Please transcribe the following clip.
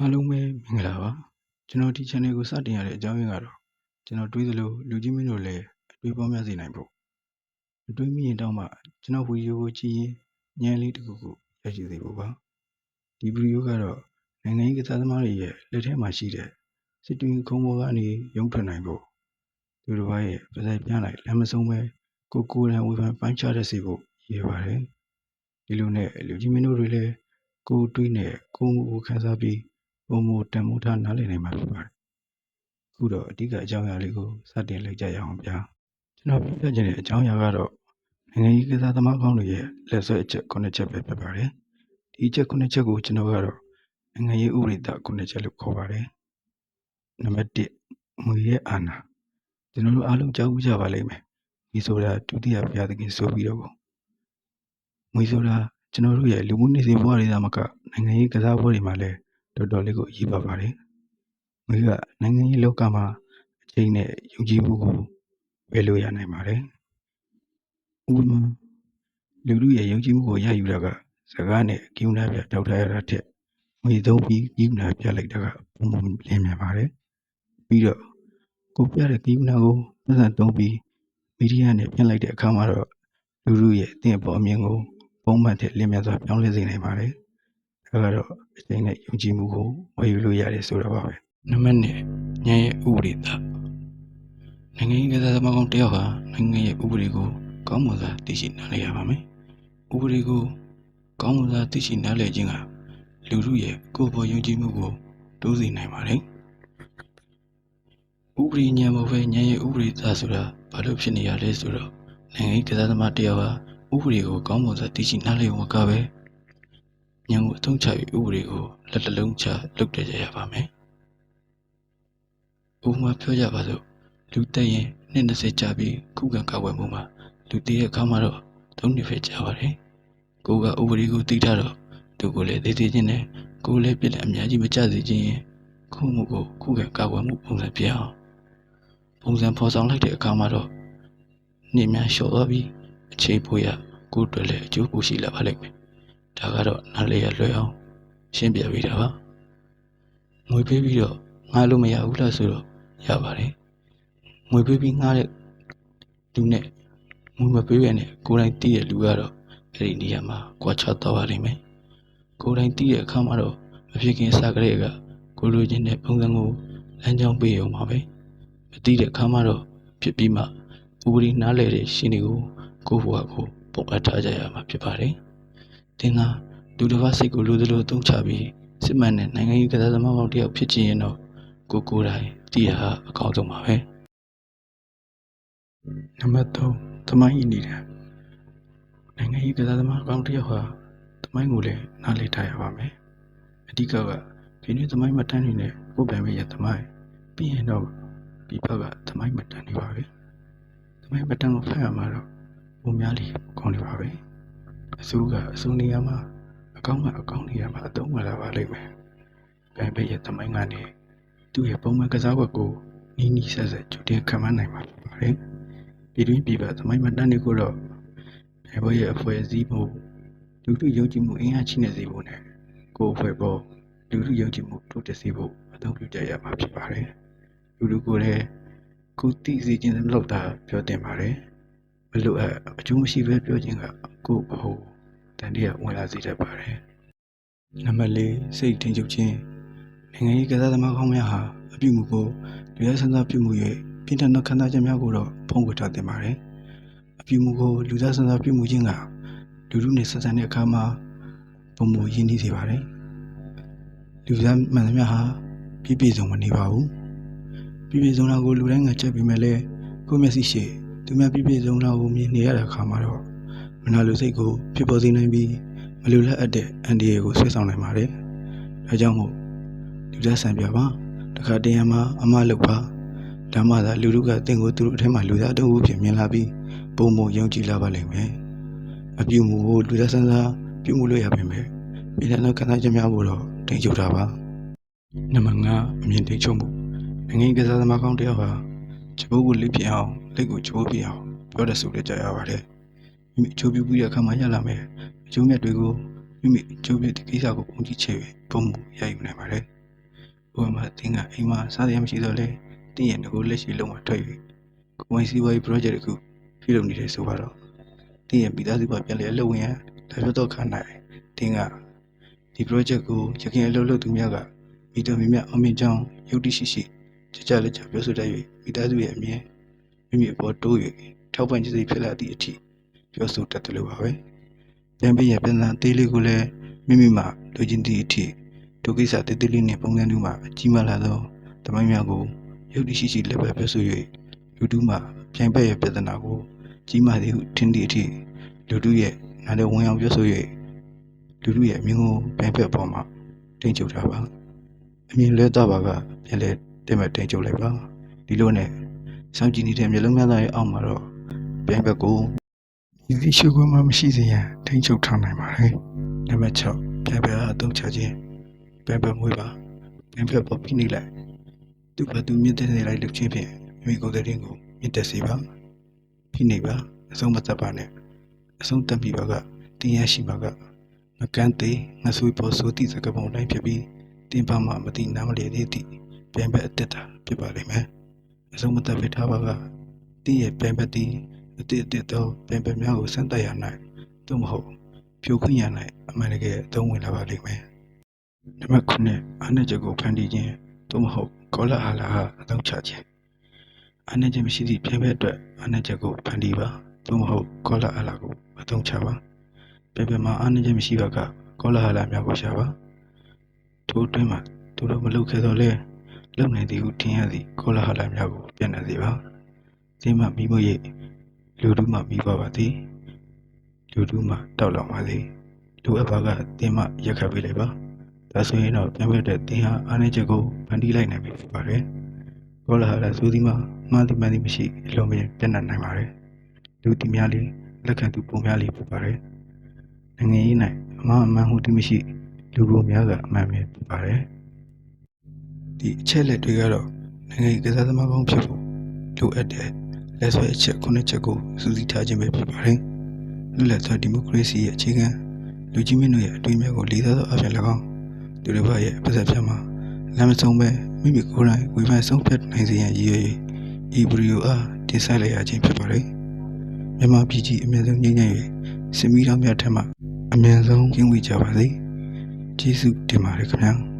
အားလုံးပဲမင်္ဂလာပါကျွန်တော်ဒီ channel ကိုစတင်ရတဲ့အကြောင်းရင်းကတော့ကျွန်တော်တွေးသလိုလူကြီးမင်းတို့လည်းအတွေးပေါများစေနိုင်ဖို့အတွေးမိရင်တောင်းမှကျွန်တော်ဗီဒီယိုကိုကြည့်ရင်ဉာဏ်လေးတစ်ခုခုရရှိစေဖို့ပါဒီဗီဒီယိုကတော့နိုင်ငံရေးကစားသမားတွေရဲ့လက်ထဲမှာရှိတဲ့စစ်တွင်းခုံပေါ်ကနေရုံထွက်နိုင်ဖို့သူတို့ရဲ့ပါးစပ်ပြလိုက်လမ်းမဆုံးပဲကိုကိုယ်တိုင်ဝေဖန်ပိုင်းခြားတတ်စေဖို့ရည်ပါတယ်ဒီလိုနဲ့လူကြီးမင်းတို့တွေလည်းကိုယ်တွေးနဲ့ကိုယ်မှုကိုခန်းစားပြီး ပုံမတန်မိုးထားနားလည်နိုင်မှာဖြစ်ပါတယ်။အခုတော့အဓိကအကြောင်းအရာလေးကိုစတင်လိုက်ကြရအောင်ဗျာ။ကျွန်တော်ပြပြချင်တဲ့အကြောင်းအရာကတော့နိုင်ငံရေးကစားသမားကောင်းတွေရဲ့လက်ဆွဲအချက်9ချက်ပဲဖြစ်ပါတယ်။ဒီအချက်9ချက်ကိုကျွန်တော်ကတော့နိုင်ငံရေးဥပဒေသား9ချက်လို့ခေါ်ပါတယ်။နံပါတ်1ငွေရဲ့အာဏာကျွန်တော်တို့အားလုံးကြားဘူးကြပါလိမ့်မယ်။ဒီဆိုတာဒုတိယဘုရားသခင်ဆိုပြီးတော့ငွေဆိုတာကျွန်တော်တို့ရဲ့လူမှုနေစဉ်ဘဝတွေသာမကနိုင်ငံရေးကစားပွဲတွေမှာလည်း တော်တော်လေးကိုအရေးပါပါတယ်။ငွေကနိုင်ငံရေးလောကမှာအချိန်နဲ့ယုံကြည်မှုကိုဝယ်လို့ရနိုင်ပါတယ်။ဥပမာလူလူရဲ့ယုံကြည်မှုကိုရယူတာကစကားနဲ့ကိန်းနာပြတောက်ထားရတာထက်ငွေသုံးပြီးကိန်းနာပြလိုက်တာကပုံမှန်လင်းမြန်ပါတယ်။ပြီးတော့ကိုပြတဲ့ကိန်းနာကိုပတ်စံသုံးပြီးမီဒီယာနဲ့ပြင်လိုက်တဲ့အခါမှာတော့လူလူရဲ့အသင်ပေါ်အမြင်ကိုပုံမှန်တဲ့လင်းမြန်စွာပြောင်းလဲစေနိုင်ပါတယ်။ ဒါကတော့အချိန်နဲ့ယုံကြည်မှုကိုဝယ်ယူလို့ရတယ်ဆိုတာပါပဲနံပါတ်2ညရဲ့ဥပဒေသားနိုင်ငံရေးကစားသမားကောင်းတယောက်ဟာနိုင်ငံရဲ့ဥပဒေကိုကောင်းမွန်စွာသိရှိနားလည်ရပါမယ်ဥပဒေကိုကောင်းမွန်စွာသိရှိနားလည်ခြင်းကလူမှုရဲ့ကိုယ်ပေါ်ယုံကြည်မှုကိုတိုးစေနိုင်ပါတယ်ဥပဒေညံမဟုတ်ပဲညရဲ့ဥပဒေသားဆိုတာဘာလို့ဖြစ်နေရလဲဆိုတော့နိုင်ငံရေးကစားသမားတယောက်ဟာဥပဒေကိုကောင်းမွန်စွာသိရှိနားလည်ဖို့ကပဲ ဉာဏ်ကိုအသုံးချပြီးဥပဒေကိုလက်တလုံးချလုပ်တည်ကြရပါမယ်။ဥပမာပြောကြပါစို့လူတက်ရင်နှစ်20ကြာပြီးခုခံကာကွယ်မှုမှာလူတည်ရဲ့အခါမှာတော့သုံးနှစ်ပဲကြာပါတယ်။ကိုကဥပဒေကိုသိတာတော့သူကိုလည်းသိသိချင်းနဲ့ကိုလည်းပြည့်လည်းအများကြီးမကြစေခြင်းရင်ခုမှုကိုခုခံကာကွယ်မှုပုံစံပြအောင်ပုံစံဖော်ဆောင်လိုက်တဲ့အခါမှာတော့နေများလျှော့သွားပြီးအခြေပိုရကိုယ်တွေ့လည်းအကျိုးပိုရှိလာပါလိမ့်မယ် ဒါကတော့နားလေရလွယ်အောင်ရှင်းပြပေးတာပါငွေပေးပြီးတော့ငှားလို့မရဘူးလားဆိုတော့ရပါတယ်ငွေပေးပြီးငှားတဲ့လူနဲ့ငွေမပေးရနဲ့ကိုယ်တိုင်တည်တဲ့လူကတော့အဲ့ဒီနေရာမှာကြွားချတော့ပါလိမ့်မယ်ကိုယ်တိုင်တည်တဲ့အခါမှာတော့မဖြစ်ခင်စကားတွေကကိုလိုချင်တဲ့ပုံစံကိုလမ်းကြောင်းပေးအောင်ပါပဲမတည်တဲ့အခါမှာတော့ဖြစ်ပြီးမှဥပဒေနားလေတဲ့ရှင်တွေကိုကိုယ့်ဘဝကိုပုံအပ်ထားကြရမှာဖြစ်ပါတယ် သင်ကလူတစ်ပါးစိတ်ကိုလိုသလိုအသုံးချပြီးစစ်မှန်တဲ့နိုင်ငံရေးကစားသမားပေါင်းတစ်ယောက်ဖြစ်ချင်ရင်တော့ကိုကိုယ်တိုင်တည်ရဟာအကောင်းဆုံးပါပဲနံပါတ်3သမိုင်းနေတဲ့နိုင်ငံရေးကစားသမားအကောင်းတစ်ယောက်ဟာသမိုင်းကိုလည်းနားလည်ထားရပါမယ်အဓိကကဒီနေ့သမိုင်းမှတ်တမ်းတွေနဲ့ကိုယ်ပိုင်ပဲရသမိုင်းပြီးရင်တော့ဒီဘက်ကသမိုင်းမှတ်တမ်းတွေပါပဲသမိုင်းမှတ်တမ်းကိုဖတ်ရမှာတော့ပုံများလီကောင်းနေပါပဲ အစိုးကအစိုးနေရာမှာအကောင်းကအကောင်းနေရာမှာအသုံးဝင်လာပါလိမ့်မယ်။ဘန်ဘေးရဲ့သမိုင်းကနေသူ့ရဲ့ပုံမှန်ကစားဝတ်ကိုနီးနီးဆက်ဆက်ကြိုတင်ခံမနိုင်ပါဘူး။ပြည်တွင်းပြည်ပသမိုင်းမှတန်းတွေကိုတော့ဘယ်ဘရဲ့အဖွဲ့အစည်းဖို့လူထုယုံကြည်မှုအင်အားချိနေစေဖို့နဲ့ကိုယ်အဖွဲ့ပေါ်လူထုယုံကြည်မှုတိုးတက်စေဖို့အသုံးပြုကြရမှာဖြစ်ပါတယ်။လူထုကိုလည်းကိုသိစေခြင်းလောက်သာပြောတင်ပါတယ်။မလို့အအကျိုးမရှိပဲပြောခြင်းက ကိုယ့်ဘဟုတန်တရားဝင်လာစေတတ်ပါတယ်။နံပါတ်၄စိတ်ထင်ချုပ်ခြင်းနိုင်ငံရေးကစားသမားကောင်းများဟာအပြုမူကိုလူရဲဆန်းစားပြုမှု၍ပြည်ထန်သောခန္ဓာချက်များကိုတော့ဖုံးကွယ်ထားတင်ပါတယ်။အပြုမူကိုလူသားဆန်းစားပြုမှုခြင်းကလူလူနဲ့ဆက်ဆံတဲ့အခါမှာပုံမူရင်းနှီးစေပါတယ်။လူသားမှန်သမျှဟာပြည့်ပြည့်စုံမနေပါဘူး။ပြည့်ပြည့်စုံတာကိုလူတိုင်းကချက်ပြီးမဲ့လဲကိုမျက်စိရှိသူများပြည့်ပြည့်စုံတာကိုမြင်နေရတဲ့အခါမှာတော့ မနာလိုစိတ်ကိုဖြစ်ပေါ်စေနိုင်ပြီးမလိုလားအပ်တဲ့အန်ဒီယေကိုဆွဲဆောင်နိုင်ပါတယ်။ဒါကြောင့်မို့လူသားဆန်ပြပါတခါတရံမှာအမလုပ်ပါဓမ္မသာလူလူကတင့်ကိုသူတို့အထက်မှာလူသားတအုပ်ဖြစ်မြင်လာပြီးပုံမယုံကြည်လာပါလိမ့်မယ်။အပြုမူကိုလူသားဆန်းစားပြုမှုလို့ရပါမယ်။ပြည်ထောင်ခံစားချက်များကိုတော့တင်ကြတာပါ။နံပါတ်5အမြင်တင်ချုပ်မှုနိုင်ငံကစားသမားကောင်းတယောက်ဟာချဘုတ်ကိုလိပြအောင်လက်ကိုချိုးပြအောင်ပြောတဲ့ဆိုတဲ့ကြရပါတယ်။ မိမိအကျိုးပြုပြီးတဲ့အခါမှာရလာမယ်အကျိုးမြတ်တွေကိုမိမိအကျိုးပြုတဲ့ကိစ္စကိုပုံကြည့်ချေပုံမူရယူနိုင်ပါတယ်ဘဝမှာတင်းကအိမ်မှာစားရမရှိတော့လဲတင်းရဲ့ငကိုလက်ရှိလုံးဝထွက်၍ကိုဝင်စီးပွားရေး project တစ်ခုပြုလုပ်နေတယ်ဆိုတော့တင်းရဲ့ပြည်သားစုပါပြန်လည်အလုပ်ဝင်ရဒါပြောတော့ခါနိုင်တင်းကဒီ project ကိုရခင်အလုပ်လုပ်သူများကမိတော်မိမြအောင်မြင်ကြောင်းယုတ်တိရှိရှိကြကြလက်ချပြောဆိုတတ်၍မိသားစုရဲ့အမြင်မိမိအပေါ်တိုး၍ထောက်ပံ့ခြင်းစိတ်ဖြစ်လာသည့်အထိ ပြောဆိုတတ်တယ်လို့ပါပဲပြန်ပြီးရပြန်သာသေးလေးကိုလည်းမိမိမှလူချင်းသည့်အထိဒုကိစ္စတေးသေးလေးနဲ့ပုံစံတူမှာကြီးမားလာသောတမိုင်းများကိုရုပ်တရှိရှိလက်ပဲပြောဆို၍လူတူမှပြိုင်ဘက်ရဲ့ပြဿနာကိုကြီးမားသည်ဟုထင်သည့်အထိလူတူရဲ့နားလည်းဝင်အောင်ပြောဆို၍လူတူရဲ့အမြင်ကိုပြိုင်ဘက်ပေါ်မှာတင်ကြုတ်ထားပါအမြင်လဲတော့ပါကပြန်လဲတင်မဲ့တင်ကြုတ်လိုက်ပါဒီလိုနဲ့စောင့်ကြည့်နေတဲ့မျိုးလုံးများသားရဲ့အောက်မှာတော့ပြိုင်ဘက်ကို ဒီဒီရှုခွင့်မှမရှိစေရန်ထိန်းချုပ်ထားနိုင်ပါတယ်နံပါတ်6ပြိုင်ဘက်အားအသုံးချခြင်းပန်ပန်မွေးပါပန်ဖက်ပေါ်ဖိနေလိုက်သူ့ဘသူမြင့်တဲ့နေလိုက်လုပ်ချင်းဖြင့်မိကိုယ်တည်းကိုမြင့်တက်စေပါဖိနေပါအဆုံးမသက်ပါနဲ့အဆုံးတက်ပြီးပါကတင်းရရှိပါကငကန်းသေးငဆွေပေါ်ဆိုသည့်စကားပုံတိုင်းဖြစ်ပြီးတင်းပါမှမသိနားမလည်သေးသည့်ပြန်ဘက်အတက်တာဖြစ်ပါလိမ့်မယ်အဆုံးမသက်ဖြစ်ထားပါကတင်းရဲ့ပြန်ဘက်သည် အတိအတက်သောပြန်ဘက်များကိုစမ်းသပ်ရနိုင်သို့မဟုတ်ဖြိုခွင့်ရနိုင်အမှန်တကယ်အသုံးဝင်လာပါလိမ့်မယ်နံပါတ်9အာဏာချက်ကိုဖန်တီးခြင်းသို့မဟုတ်ကောလဟာလအားအသုံးချခြင်းအာဏာချက်မရှိသည့်ပြည်ပအတွက်အာဏာချက်ကိုဖန်တီးပါသို့မဟုတ်ကောလဟာလကိုအသုံးချပါပြည်ပမှာအာဏာချက်မရှိဘကကောလဟာလများကိုရှာပါထိုအတွင်းမှာသူတို့မလုပ်ခဲ့တော့လဲလုံနိုင်သည်ဟုထင်ရသည့်ကောလဟာလများကိုပြန်နှံ့စေပါဒီမှာမိမရဲ့ လူတို့မှမိပါပါသည်လူတို့မှတောက်လောင်ပါသည်လူအပ်ပါကတင်မှရက်ခတ်ပေးလိုက်ပါဒါဆိုရင်တော့ပြန်ပြတဲ့တင်ဟာအားနည်းချက်ကိုဖန်တီးလိုက်နိုင်ပြီဖြစ်ပါတယ်။ဘောလာဟာလည်းဆိုဒီမှာမှားသည်မှန်သည်မရှိအလုံးမင်းပြတ်နှံ့နိုင်ပါတယ်။လူတီများလေးလက်ခံသူပုံများလေးဖြစ်ပါတယ်။နိုင်ငံရေး၌အမှားအမှန်ဟုသည်မရှိလူပုံများကအမှန်ပဲဖြစ်ပါတယ်။ဒီအချက်လက်တွေကတော့နိုင်ငံရေးကစားသမားကောင်းဖြစ်ဖို့လိုအပ်တဲ့ လက်ဆွဲအချက်ခုနှစ်ချက်ကိုစူးစီးထားခြင်းပဲဖြစ်ပါတယ်။လူလက်သောဒီမိုကရေစီရဲ့အခြေခံလူကြီးမင်းတို့ရဲ့အတွေ့အမြင်ကိုလေးစားသောအဖြစ်၎င်းသူတို့ဘရဲ့ပါဇက်ဖြတ်မှာလမ်းမဆုံးပဲမိမိကိုယ်တိုင်ဝေဖန်ဆုံးဖြတ်နိုင်စေရန်ရည်ရွယ်၍ဤဗီဒီယိုအားတင်ဆက်လိုက်ရခြင်းဖြစ်ပါတယ်။မြန်မာပြည်ကြီးအမြင့်ဆုံးငြိမ်းချမ်း၍စင်မီတော်များထက်မှအမြင့်ဆုံးကျင်းဝေကြပါစေ။ကျေးဇူးတင်ပါတယ်ခင်ဗျာ။